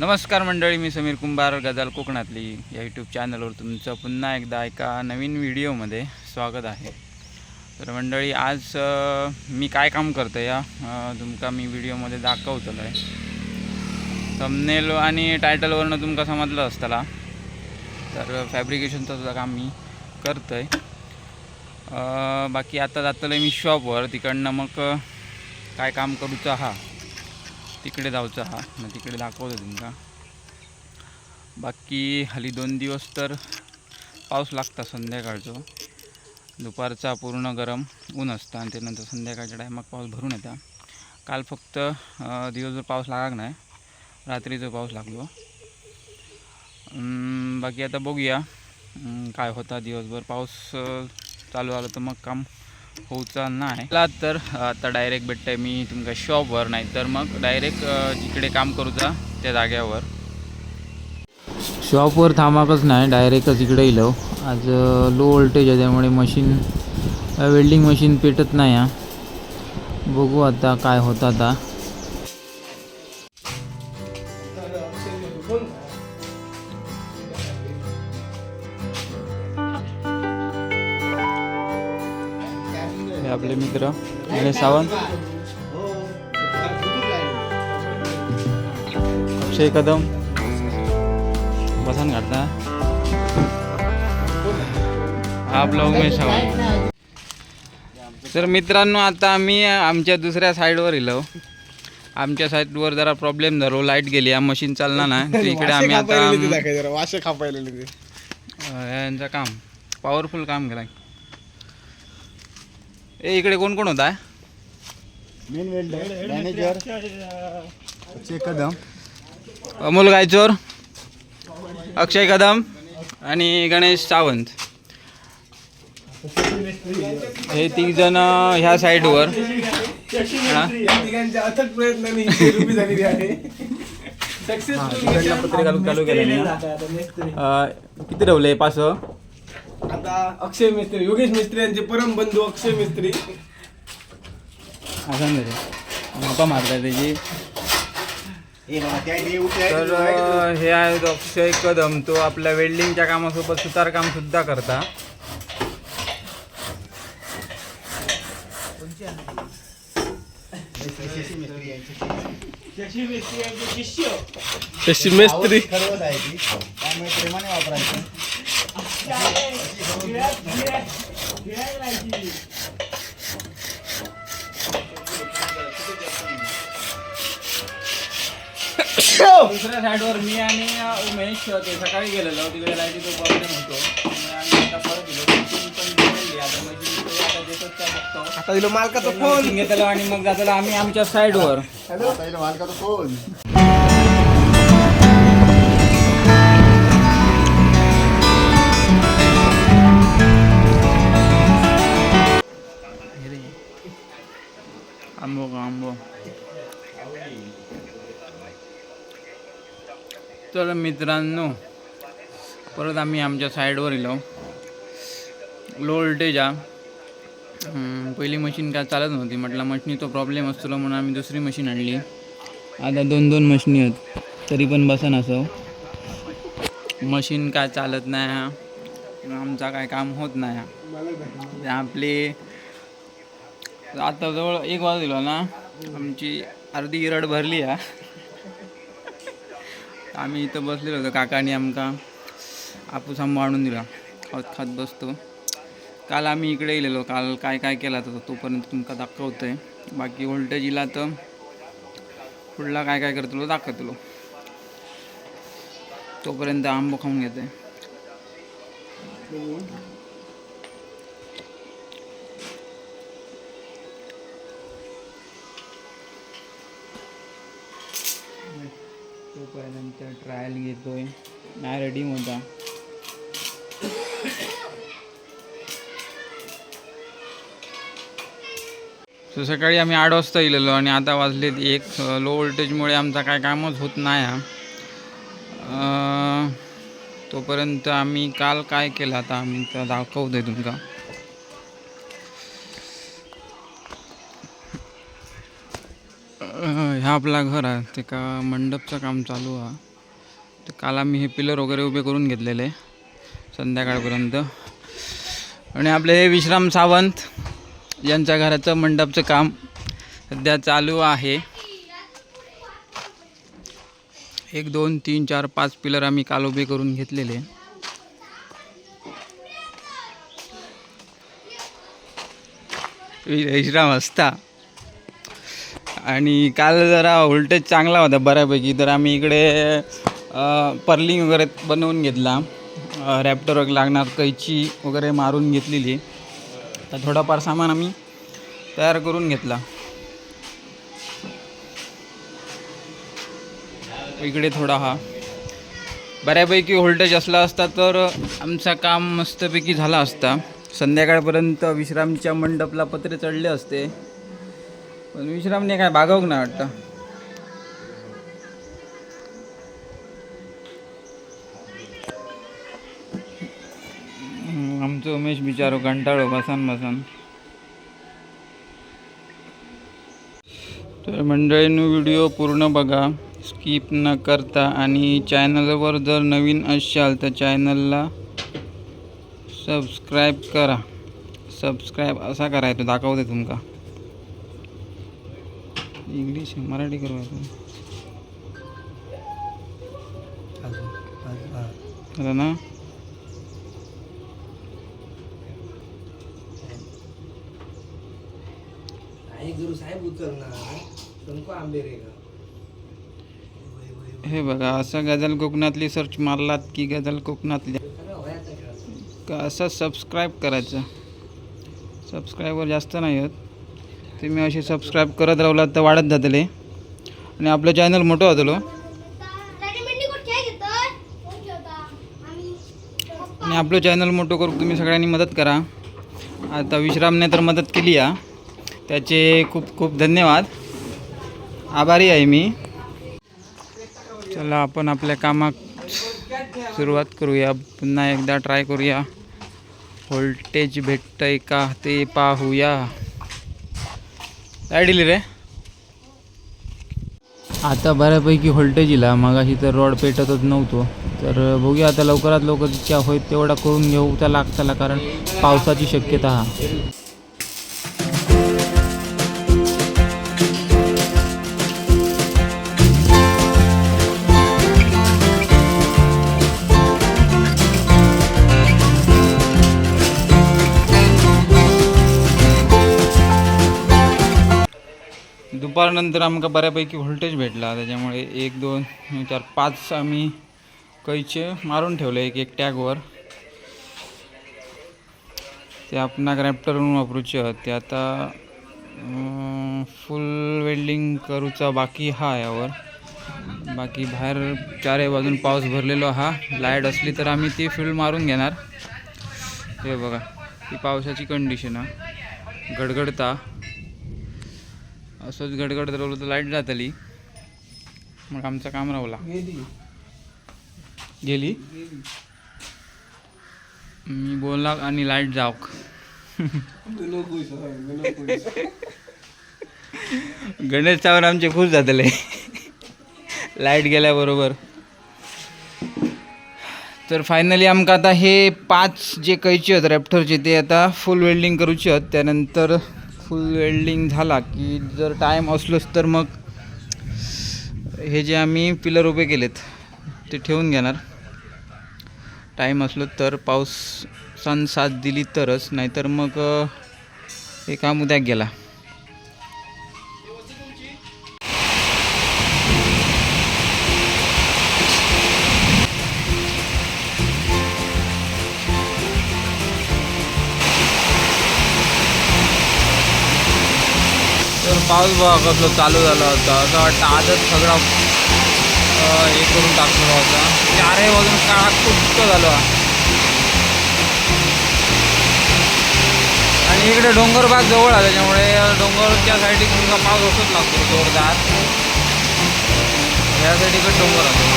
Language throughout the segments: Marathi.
नमस्कार मंडळी मी समीर कुंभार गजाल कोकणातली. या यूट्यूब चॅनलवर तुमचं पुन्हा एकदा एका नवीन व्हिडिओमध्ये स्वागत आहे. तर मंडळी आज मी काय काम करतो या तुमका मी व्हिडिओमध्ये दाखवतलो आहे थंबनेल आणि टायटलवरनं तुमका समजलं असताला. तर फॅब्रिकेशनचं सुद्धा काम मी करतो आहे बाकी आता जातलं मी शॉपवर तिकडनं मग काय काम करूचा हा? तिकडे जाऊचा हा. मग तिकडे दाखवतो तुमका बाकी हाली दोन दिवस तर पाऊस लागता संध्याकाळचो. दुपारचा पूर्ण गरम ऊन असतं आणि त्यानंतर संध्याकाळच्या टायमाक पाऊस भरून येता. काल फक्त दिवसभर पाऊस लागाक नाही? रात्रीचं पाऊस लागलो. बाकी आता बघूया. काय होता दिवसभर. पाऊस चालू आलं तर मग काम होऊचा नाही. मला तर आता डायरेक्ट भेटतंय मी तुमच्या शॉपवर नाही तर मग डायरेक्ट जिकडे काम करूचा त्या जाग्यावर. शॉपवर थांबाकच नाही डायरेक्टच इकडे येलो आज लो व्होल्टेज आहे त्यामुळे मशीन वेल्डिंग मशीन पेटत नाही हा. बघू आता काय होतं आता. गणेश सावंत अक्षय कदम? बसन घातला हा आपला उमेश सावंत तर मित्रांनो आता आम्ही आमच्या दुसऱ्या साईडवर येलो आमच्या साईडवर जरा प्रॉब्लेम झालो. लाइट गेली. या मशीन चालणार नाही तर इकडे आम्ही आता वाशे खापायला यांचं काम. पॉवरफुल काम केलं ए इकडे कोण कोण होता? Main welder manager Akshay Kadam Amol Gaichor Akshay Kadam आणि गणेश सावंत. हे तिघ जण ह्या साईडवर. हा? तिघांच्या अथक प्रयत्नांनी ही रुपी झालेली आहे हा, तिकडनं पत्रे चालू चालू केल्याने अं, किती ठेवले पाच आता अक्षय मिस्त्री योगेश मिस्त्री यांचे परम बंधू अक्षय मिस्त्री. असं नाही रे. मका मारताय त्याची. तर हे आहेत अक्षय कदम. तो आपल्या वेल्डिंगच्या कामासोबत सुतारकाम सुद्धा करता. शशी मिस्त्री. दुसऱ्या साईडवर मी आणि उमेश ते सकाळी गेलेलो. तिकडे लाईटीचा प्रॉब्लेम होतो. त्यामुळे आम्ही आता परत गेलो. machine पण. आता machine तो आता देतोच का बघतो. आता दिलो मालकाचा फोन घेतलं आणि मग जातलो आम्ही आमच्या साईडवर हॅलो मालकाचा फोन तर मित्रांनो परत आम्ही आमच्या साईडवर येलो. लो व्होल्टेज हा पहिली मशीन काय चालत नव्हती म्हटलं मशीनीचा प्रॉब्लेम असतो म्हणून आम्ही दुसरी मशीन आणली. आता दोन दोन मशीनी आहेत तरी पण बसन असं मशीन काय चालत नाही हा आमचा काय काम होत नाही हा ते आता जवळ एक वाजलो ना आमची अर्धी इरड भरली हा आम्ही इथं बसलेलो होतो काकाने आमका. आपूस आंबा आणून दिला. खात खात बसतो. काल आम्ही इकडे गेलेलो. काल काय काय केला तर तोपर्यंत तुमका दाखवतो आहे बाकी व्होल्टेज इला तर पुढला काय काय करतो दाखवतलो. तोपर्यंत आंबो खाऊन घेते तोपर्यंत ट्रायल घेतोय. नाही रेडी होता. सो सकाळी आम्ही आठ वाजता गेलेलो आणि आता वाजलेत एक. लो व्होल्टेजमुळे आमचा काय कामच होत नाही हा. तोपर्यंत आम्ही काल काय केलं आता? आम्ही तर दाखवतोय तुमका ह्या आपला घर आहे ते का मंडपचं काम चालू आहे. तर काल आम्ही हे पिलर वगैरे उभे करून घेतलेले संध्याकाळपर्यंत. आणि आपले हे विश्राम सावंत यांच्या घराचं मंडपचं काम सध्या चालू आहे. एक दोन तीन चार पाच पिलर आम्ही काल उभे करून घेतलेले. विश्राम असता. आणि काल जरा व्होल्टेज चांगला होता बऱ्यापैकी तर आम्ही इकडे पर्लिंग वगैरे बनवून घेतला. रॅप्टर वगैरे लागणार कैची वगैरे मारून घेतलेली. तर थोडाफार सामान आम्ही तयार करून घेतला. इकडे थोडा हा. बऱ्यापैकी व्होल्टेज असला असता तर आमचा काम मस्तपैकी झाला असता. संध्याकाळपर्यंत विश्रामच्या मंडपला पत्रे चढले असते. पण विश्रामने काय भागवक नाही वाटतं. आमचं उमेश बिचारो कंटाळो बसान बसन. तर मंडळींनो व्हिडिओ पूर्ण बघा. स्किप न करता आणि चॅनलवर जर नवीन असाल तर चॅनलला सबस्क्राईब करा. सबस्क्राईब असा करायचं दाखवते तुमका. इंग्लिश मराठी करवायचं झालं ना? हे? बघा असं गझल कोकणातली सर्च मारलात की गझल कोकणातली. का असं सबस्क्राईब करायचं? सबस्क्रायबर जास्त नाही आहेत तुम्ही असे सबस्क्राईब करत राहिलात तर वाढत जातले आणि आपलं चॅनल मोठं होतलो आणि आपलं चॅनल मोठं करू तुम्ही सगळ्यांनी मदत करा. आता विश्रामने तर मदत केली या. त्याचे खूप खूप धन्यवाद. आभारी आहे मी. चला आपण आपल्या कामात सुरुवात करूया. पुन्हा एकदा ट्राय करूया. व्होल्टेज भेटतंय का ते पाहूया. काय दिली रे. आता बऱ्यापैकी व्होल्टेज इला मगाशी तर रॉड पेटतच नव्हतो. तर बघूया आता लवकरात लवकर जितक्या होईल तेवढा करून घेऊ त्या लागताला कारण पावसाची शक्यता हा. दुपारनंतर आमका बऱ्यापैकी व्होल्टेज भेटला. त्याच्यामुळे एक दोन चार पाच आम्ही कैचे मारून ठेवले एक एक टॅगवर ते आपणाक म्हणून वापरूचे आहेत. ते आता फुल वेल्डिंग करूचा बाकी हा यावर. बाकी बाहेर चारही बाजून पाऊस भरलेलो हा. लाइट असली तर आम्ही ती फील्ड मारून घेणार. हे बघा ही पावसाची कंडिशन हा. गडगडता. असंच गडगडत राहिलो तर लाइट जातली. मग आमचं काम राहला गेली. गेली? मी बोलला आणि लाइट जावक. गणेश चावर आमचे खुश जातले लाइट गेल्याबरोबर. तर फायनली आमका आता हे पाच जे कैचे आहेत रॅप्टरचे ते आता फुल वेल्डिंग करूचे आहेत त्यानंतर फुल वेल्डिंग झाला की जर टाईम असलोच तर मग हे जे आम्ही पिलर उभे केलेत ते ठेवून घेणार. टाईम असलो तर पाऊस सन साथ दिली तरच नाहीतर मग हे काम उद्या गेला. पाऊस बघा कसं चालू झाला होता. असं वाटतं आजच सगळा हे करून टाकलेला होता. चारही वाजून काळा कुट्ट झालो? आणि इकडे डोंगर भाग जवळ आहे त्याच्यामुळे डोंगरच्या साईडी तुमचा पाऊस असंच लागतो जोरदार. या साईडीकडे डोंगर असतो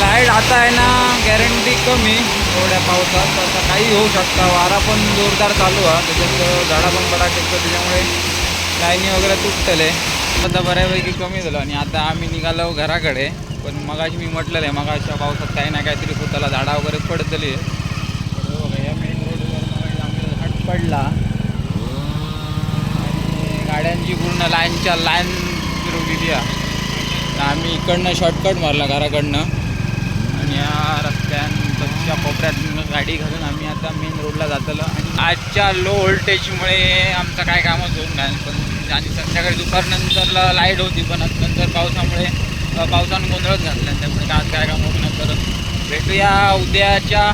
लाइट आता आहे ना गॅरंटी कमी. थोड्या पावसात असं काही होऊ शकतं. वारा पण जोरदार चालू हा. त्याच्यात झाडा पण बडा टेकतो त्याच्यामुळे लाईनी वगैरे तुटतले. आता बऱ्यापैकी कमी झालं. आणि आता आम्ही निघालो घराकडे. पण मगाशी मी म्हटलेलं आहे मगाशा पावसात काही ना काहीतरी स्वतःला झाडा वगैरे पडतली. झाली या मेन रोडवर आम्ही झाड पडला. आणि गाड्यांची पूर्ण लाईनच्या लाईन फिरवलेली गेली आम्ही इकडनं शॉर्टकट मारला घराकडनं. आणि या रस्त्या गाडी घालून आम्ही आता मेन रोडला जातलो. आणि आजच्या लो व्होल्टेजमुळे आमचं काय कामच होऊन नाही पण आणि संध्याकाळी दुपारनंतरला लाइट होती पण नंतर पावसामुळे पावसानं गोंधळच घातला. त्यामुळे आज काय काम होऊन नंतर भेटूया उद्याच्या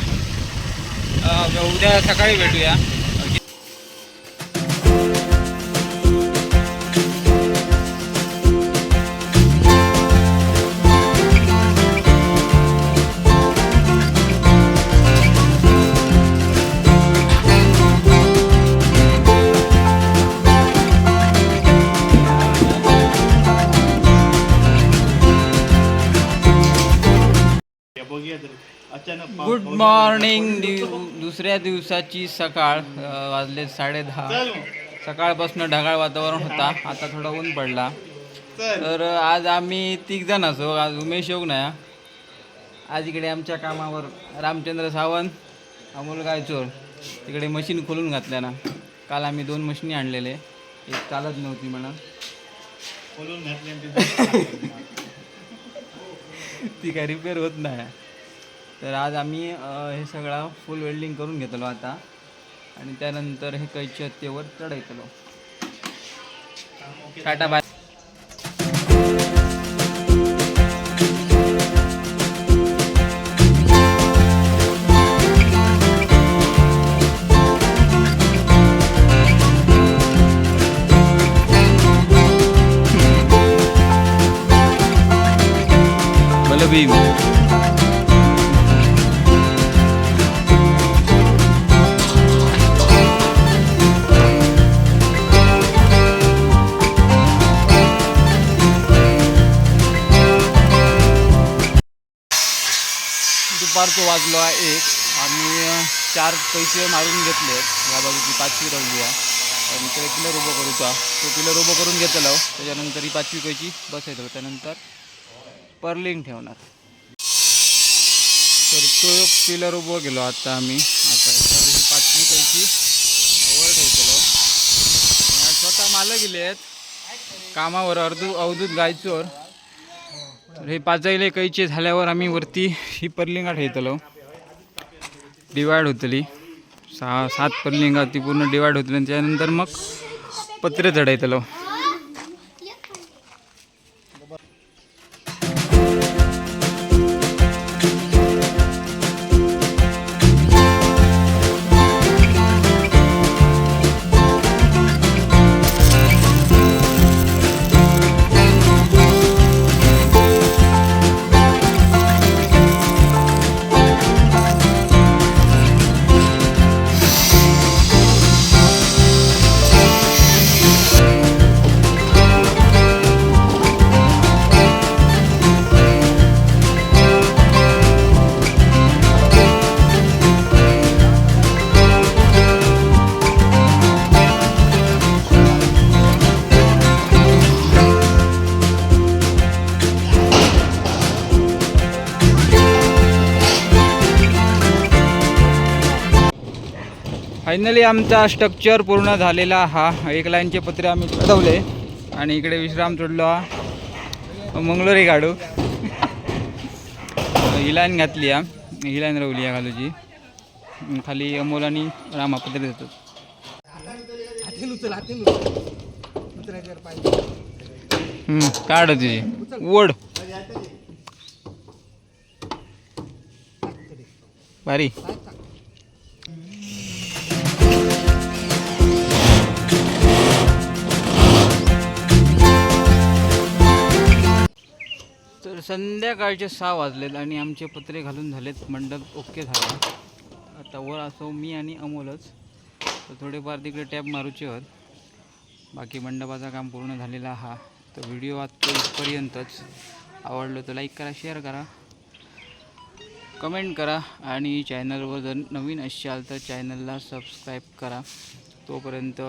उद्या सकाळी भेटूया. गुड मॉर्निंग दुसऱ्या दिवसाची सकाळ अ, वाजले साडेदहा सकाळपासून ढगाळ वातावरण होता. आता थोडा ऊन पडला. तर अ, आज आम्ही तिघ जण असो. आज उमेश योग नाही आज इकडे आमच्या कामावर रामचंद्र सावंत अमोल गायचोर. तिकडे मशीन खोलून घातल्या ना. काल आम्ही दोन मशिनी आणलेले. एक चालत नव्हती म्हणा. ती काय रिपेअर होत नाही. तर आज आम्ही हे सगळं फुल वेल्डिंग करून घेतलो आता. आणि त्यानंतर हे कैची हत्तेवर चढायतलो टाटा बाय दुपारचं वाजलो आहे. एक आम्ही चार पैसे मारून घेतले. या बाजूची पाचवी राहिली आहे. आणि इकडे पिलर उभं करूचा तो पिलर उभं करून घेतलो हो. त्याच्यानंतर ही पाचवी पैकी बसायचं त्यानंतर पर्लिंग ठेवणार. तर तो पिलर उभं गेलो आता आम्ही. आता याच्यावर ही पाचवी पैकी वर ठेवतो हो. स्वतः मालं गेले आहेत कामावर अर्धू अवधूत गायचोर. तर हे पाजायला कैचे झाल्यावर आम्ही वरती ही पर्लिंगा ठेवतलो डिवायड होतली. सहा सात पर्लिंगा ती पूर्ण डिवायड होतली आणि त्यानंतर मग पत्रे चढायतलो फायनली आमचा स्ट्रक्चर पूर्ण झालेला हा. एक लाईनचे पत्रे आम्ही चढवले आणि इकडे विश्राम चढलो हा मंगलोरी गाडू. ही लाईन घातली हा. ही लाईन रवली आहे घालूची. खाली अमोल आणि रामा पत्रे देतात. काढ तुझी. ओढ. भारी. संध्याकाळचे सहा वाजलेत आणि आमचे पत्रे घालून झालेत मंडप. ओके झाला. आता वर असो मी आणि अमोलच. तर थोडेफार तिकडे टॅप मारूचे आहोत बाकी मंडपाचा काम पूर्ण झालेला हा. तर व्हिडिओ आजतो इथपर्यंतच आवडलं तर लाईक करा शेअर करा. कमेंट करा आणि चॅनलवर जर नवीन असाल तर चॅनलला सबस्क्राईब करा. तोपर्यंत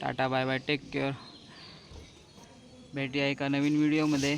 tata bye bye take care भेटी एका नवीन व्हिडिओमध्ये